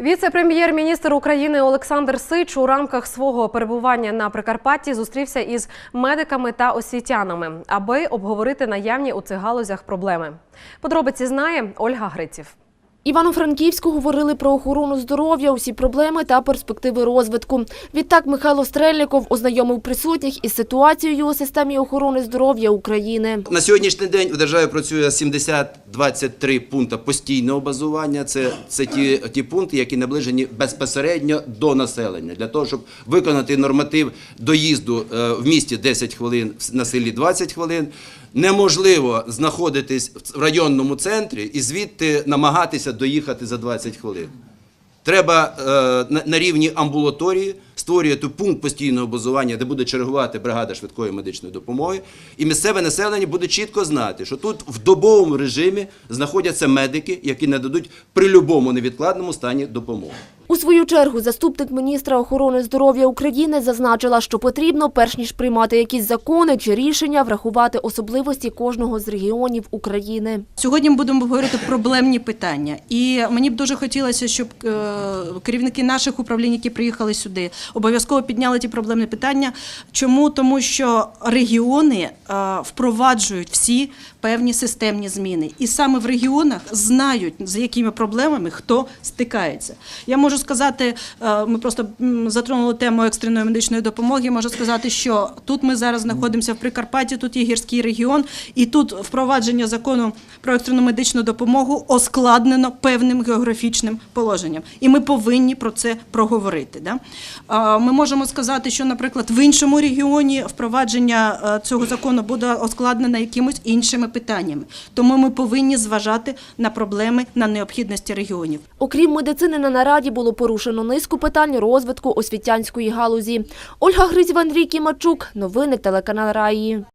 Віце-прем'єр-міністр України Олександр Сич у рамках свого перебування на Прикарпатті зустрівся із медиками та освітянами, аби обговорити наявні у цих галузях проблеми. Подробиці знає Ольга Гриців. Івано-Франківську говорили про охорону здоров'я, усі проблеми та перспективи розвитку. Відтак Михайло Стрельников ознайомив присутніх із ситуацією у системі охорони здоров'я України. На сьогоднішній день у державі працює 70-23 пункти постійного базування. Це, це ті, ті пункти, які наближені безпосередньо до населення. Для того, щоб виконати норматив доїзду е, в місті 10 хвилин, на селі 20 хвилин, неможливо знаходитись в районному центрі і звідти намагатися доїхати за 20 хвилин. Треба е, на, рівні амбулаторії створювати пункт постійного базування, де буде чергувати бригада швидкої медичної допомоги, і місцеве населення буде чітко знати, що тут в добовому режимі знаходяться медики, які нададуть при будь-якому невідкладному стані допомогу. У свою чергу заступник міністра охорони здоров'я України зазначила, що потрібно, перш ніж приймати якісь закони чи рішення, врахувати особливості кожного з регіонів України. Сьогодні ми будемо говорити проблемні питання, і мені б дуже хотілося, щоб е, керівники наших управлінь, які приїхали сюди, обов'язково підняли ті проблемні питання. Чому? Тому що регіони е, впроваджують всі певні системні зміни, і саме в регіонах знають, з якими проблемами хто стикається. Я можу сказати, е, ми просто затронули тему екстреної медичної допомоги. Можу сказати, що тут ми зараз знаходимося в Прикарпатті, тут є гірський регіон, і тут впровадження закону про екстрену медичну допомогу оскладнено певним географічним положенням. І ми повинні про це проговорити. Да? Ми можемо сказати, що, наприклад, в іншому регіоні впровадження е, цього закону буде оскладнено якимось іншими питаннями. Тому ми повинні зважати на проблеми, на необхідності регіонів. Окрім медицини, на нараді було порушено низку питань розвитку освітянської галузі. Ольга Гризів, Андрій Кімачук. Новини телеканал Раї.